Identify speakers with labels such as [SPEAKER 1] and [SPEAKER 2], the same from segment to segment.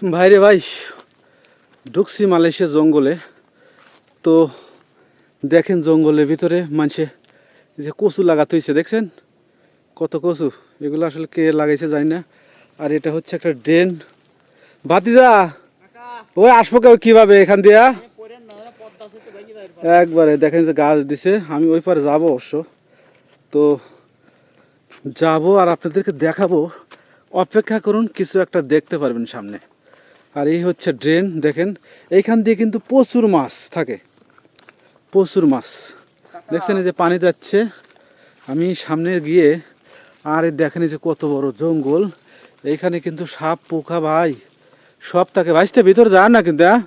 [SPEAKER 1] ভাইরে ভাই, ঢুকছি মালয়েশিয়া জঙ্গলে। তো দেখেন জঙ্গলের ভিতরে মানুষে যে কচু লাগাতে হয়েছে দেখছেন? কত কচু, এগুলো আসলে কে লাগাইছে জানি না। আর এটা হচ্ছে একটা ড্রেন। ভাতিজা, ওই আসব কেউ কীভাবে এখান দিয়া? একবারে দেখেন যে গাছ দিছে, আমি ওই পারে যাব অবশ্য। তো যাব আর আপনাদেরকে দেখাবো। অপেক্ষা করুন, কিছু একটা দেখতে পারবেন সামনে। আর এই হচ্ছে ড্রেন দেখেন। এইখান দিয়ে কিন্তু প্রচুর মাছ থাকে। প্রচুর মাছ। দেখছেন এই যে পানি যাচ্ছে। আমি সামনে গিয়ে আর দেখেন যে কত বড় জঙ্গল। এইখানে কিন্তু সাপ পোকা ভাই সব থাকে। ভাইসতে ভিতরে যায় না কিন্তু হ্যাঁ?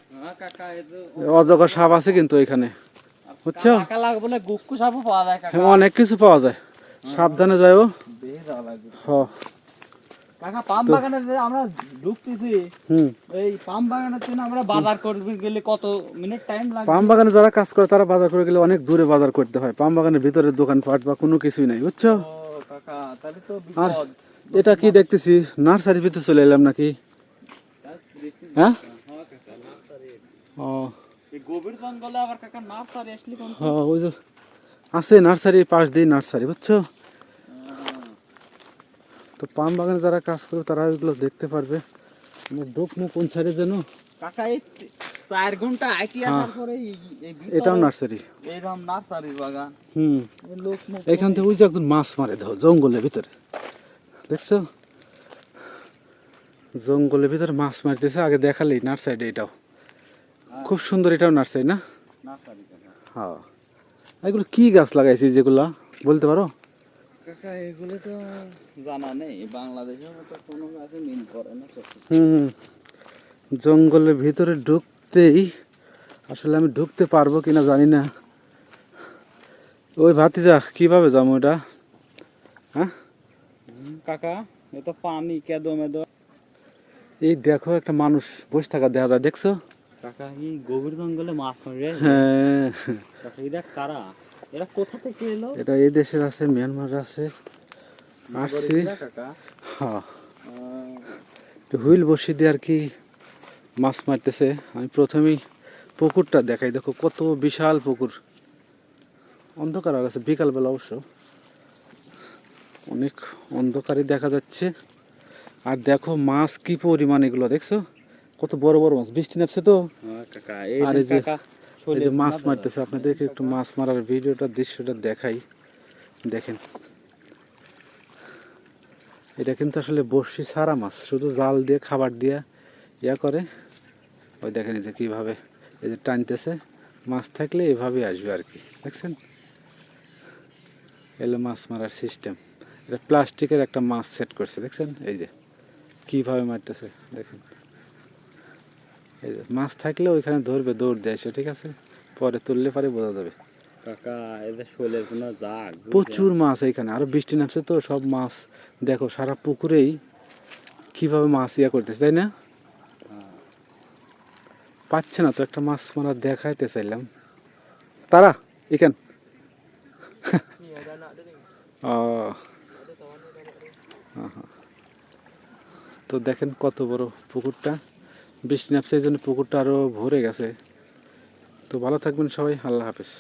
[SPEAKER 1] অজগর সাপ আছে কিন্তু এখানে বুঝছ? হ্যাঁ, অনেক কিছু পাওয়া যায়। সাবধানে যাও
[SPEAKER 2] বেশ
[SPEAKER 1] হ।
[SPEAKER 2] কাকা পাম বাগানে আমরা ঢুকতেছি।
[SPEAKER 1] হুম।
[SPEAKER 2] এই পাম বাগানের জন্য আমরা বাজার করতে গেলে কত মিনিট টাইম লাগে
[SPEAKER 1] পাম বাগানে যারা কাজ করে তারা বাজার করে গেলে অনেক দূরে বাজার করতে হয়। পাম বাগানের ভিতরে দোকান পাট বা কোনো কিছুই নাই বুঝছ?
[SPEAKER 2] কাকা তাহলে তো
[SPEAKER 1] আর এটা কি দেখতেছি? নার্সারির ভিতরে চলে এলাম নাকি? হ্যাঁ? ও।
[SPEAKER 2] গভীর জঙ্গলে আবার কাকা নার্সারি আসলে কোন
[SPEAKER 1] হ্যাঁ ওই যে আছে নার্সারি পাশ দিয়ে নার্সারি বুঝছ? তো পাম বাগানে যারা কাজ করবে তারা এগুলো দেখতে পারবে। আমার ডোক মুখ কোন সাইডে যেন?
[SPEAKER 2] কাকা চার ঘণ্টা আইটি
[SPEAKER 1] হ্যাঁ।
[SPEAKER 2] আসার পরে এই- এই ভিতরে
[SPEAKER 1] এটাও নার্সারি।
[SPEAKER 2] এইরকম নার্সারি বাগান।
[SPEAKER 1] হুম।
[SPEAKER 2] এই লোক মুখ
[SPEAKER 1] এখান থেকে ওই যে একজন মাছ মারে দাও জঙ্গলের ভিতরে। দেখছ? জঙ্গলের ভিতরে মাছ মারতেছে আগে দেখালেই নার্সারি এটাও। খুব সুন্দর এটাও নার্সারি না? হ্যাঁ। এগুলো কি গাছ লাগাইছি যেগুলা? বলতে পারো?
[SPEAKER 2] কাকা এগুলো তো জানা নেই। বাংলাদেশের মতো কোনো গাছে মিন করে না
[SPEAKER 1] হুম জঙ্গলের ভিতরে ঢুকতেই আসলে আমি ঢুকতে পারব কিনা জানি না। ওই ভাতিজা কীভাবে যাব এটা? হ্যাঁ?
[SPEAKER 2] কাকা এ তো পানি কেদো মেদো।
[SPEAKER 1] এই দেখো একটা মানুষ বসে থাকা দেখা যায় দেখছ?
[SPEAKER 2] কাকা এই গভীর জঙ্গলে মাছ মারে
[SPEAKER 1] হ্যাঁ।
[SPEAKER 2] কারা? এরা কোথা থেকে এলো?
[SPEAKER 1] এটা এই দেশের আছে মিয়ানমার আছে। আসছি। হ্যাঁ। তো হুইল বসিয়ে দিয়ে আর কি মাছ মারতেছে। আমি প্রথমেই পুকুরটা দেখাই। দেখো কত বিশাল পুকুর। অন্ধকার হয়ে গেছে বিকালবেলা অবশ্য। অনেক অন্ধকারই দেখা যাচ্ছে। আর দেখো মাছ কি পরিমাণ এগুলো দেখছ? কত বড় বড় মাছ। বৃষ্টি নামছে তো।
[SPEAKER 2] হ্যাঁ, কাকা।
[SPEAKER 1] আর
[SPEAKER 2] এই
[SPEAKER 1] যে- যে মাছ মারতেছে আপনাদেরকে একটু মাছ মারার ভিডিওটা দৃশ্যটা দেখাই। দেখেন। এটা কিন্তু আসলে বড়শি সারা মাছ শুধু জাল দিয়ে খাবার দিয়ে ইয়া করে। ওই দেখেন যে কীভাবে এই যে টানতেছে। মাছ থাকলে এভাবে আসবে আর কি দেখছেন? এলো মাছ মারার সিস্টেম এটা প্লাস্টিকের একটা মাছ সেট করছে দেখছেন? এই যে কীভাবে মারতেছে দেখেন। এই যে মাছ থাকলে ওইখানে ধরবে দৌড় দেয় সে ঠিক আছে? পরে তুললে পরে বোঝা যাবে।
[SPEAKER 2] কাকা এদের শোলের কোনো জাগ
[SPEAKER 1] প্রচুর মাছ এইখানে আরও বৃষ্টি নামছে তো সব মাছ দেখো সারা পুকুরেই কীভাবে মাছ ইয়া করতেছে তাই না? পাচ্ছে না তো একটা মাছ মারা দেখাইতে চাইলাম। তারা এখান। ও। তো দেখেন কত বড় পুকুরটা। বৃষ্টি নামছে এই জন্য পুকুরটা আরও ভরে গেছে। তো ভালো থাকবেন সবাই আল্লাহ হাফেজ।